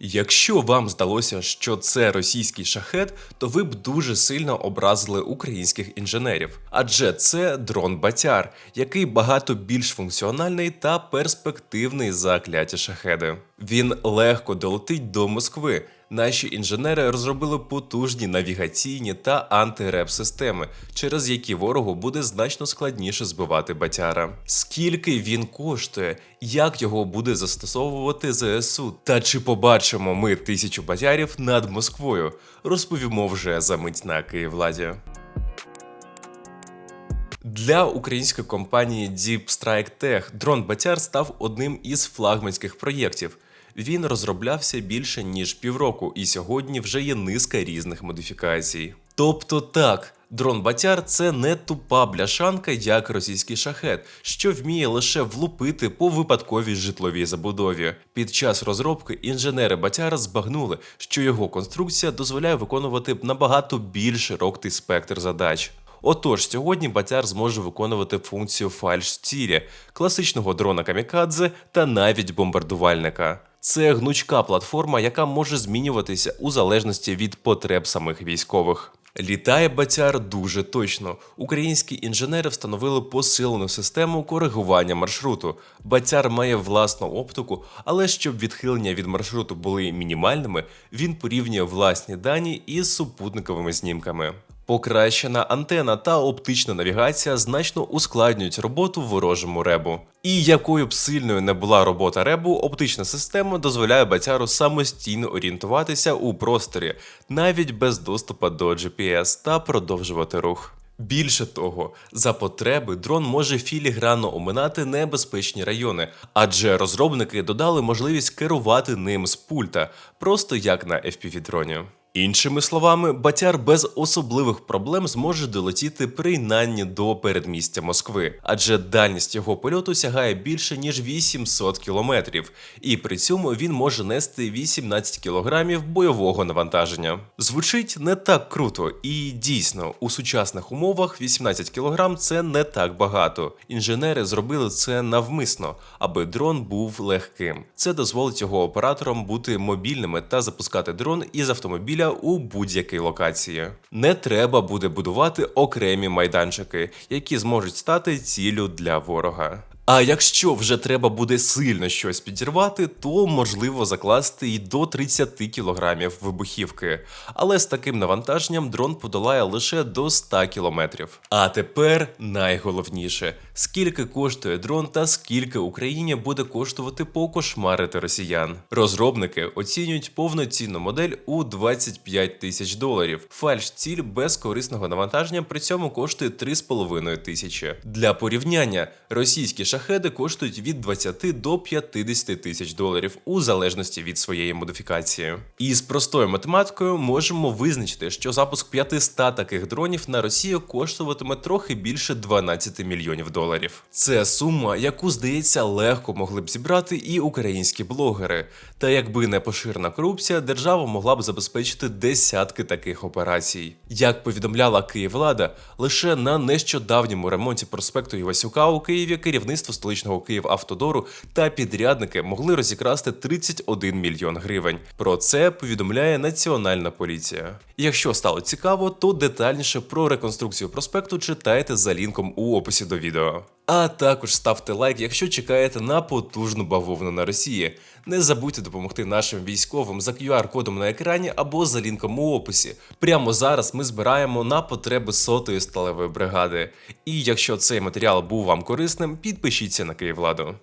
Якщо вам здалося, що це російський шахет, то ви б дуже сильно образили українських інженерів. Адже це дрон Батяр, який багато більш функціональний та перспективний за кляті шахеди. Він легко долетить до Москви. Наші інженери розробили потужні навігаційні та антиреп системи, через які ворогу буде значно складніше збивати батяра. Скільки він коштує, як його буде застосовувати ЗСУ, та чи побачимо ми тисячу батярів над Москвою, розповімо вже за мить на Київладі. Для української компанії Deep Strike Tech дрон Батяр став одним із флагманських проєктів. Він розроблявся більше ніж півроку, і сьогодні вже є низка різних модифікацій. Тобто так, дрон Батяр це не тупа бляшанка, як російський шахет, що вміє лише влупити по випадковій житловій забудові. Під час розробки інженери Батяра збагнули, що його конструкція дозволяє виконувати набагато більш широкий спектр задач. Отож, сьогодні Батяр зможе виконувати функцію фальш-цілі, класичного дрона камікадзе та навіть бомбардувальника. Це гнучка платформа, яка може змінюватися у залежності від потреб самих військових. Літає Батяр дуже точно. Українські інженери встановили посилену систему коригування маршруту. Батяр має власну оптику, але щоб відхилення від маршруту були мінімальними, він порівнює власні дані із супутниковими знімками. Покращена антена та оптична навігація значно ускладнюють роботу ворожому ребу. І якою б сильною не була робота ребу, оптична система дозволяє батяру самостійно орієнтуватися у просторі, навіть без доступу до GPS та продовжувати рух. Більше того, за потреби дрон може філігранно оминати небезпечні райони, адже розробники додали можливість керувати ним з пульта, просто як на FPV-дроні. Іншими словами, Батяр без особливих проблем зможе долетіти принаймні до передмістя Москви, адже дальність його польоту сягає більше ніж 800 кілометрів, і при цьому він може нести 18 кілограмів бойового навантаження. Звучить не так круто, і дійсно у сучасних умовах 18 кілограм це не так багато. Інженери зробили це навмисно, аби дрон був легким. Це дозволить його операторам бути мобільними та запускати дрон із автомобіля у будь-якій локації. Не треба буде будувати окремі майданчики, які зможуть стати ціллю для ворога. А якщо вже треба буде сильно щось підірвати, то можливо закласти і до 30 кілограмів вибухівки. Але з таким навантаженням дрон подолає лише до 100 кілометрів. А тепер найголовніше: скільки коштує дрон та скільки Україні буде коштувати покошмарити росіян. Розробники оцінюють повноцінну модель у 25 тисяч доларів. Фальш ціль без корисного навантаження при цьому коштує 3,5 тисячі. Для порівняння російські шахеди коштують від 20 до 50 тисяч доларів у залежності від своєї модифікації. І з простою математикою можемо визначити, що запуск 500 таких дронів на Росію коштуватиме трохи більше 12 мільйонів доларів. Це сума, яку здається легко могли б зібрати і українські блогери. Та якби не поширена корупція, держава могла б забезпечити десятки таких операцій. Як повідомляла Київлада, лише на нещодавньому ремонті проспекту Івасюка у Києві керівництво столичного Київавтодору та підрядники могли розікрасти 31 мільйон гривень. Про це повідомляє Національна поліція. Якщо стало цікаво, то детальніше про реконструкцію проспекту читайте за лінком у описі до відео. А також ставте лайк, якщо чекаєте на потужну бавовну на Росії. Не забудьте допомогти нашим військовим за QR-кодом на екрані або за лінком у описі. Прямо зараз ми збираємо на потреби сотої сталевої бригади. І якщо цей матеріал був вам корисним, підпишіться на Київладу.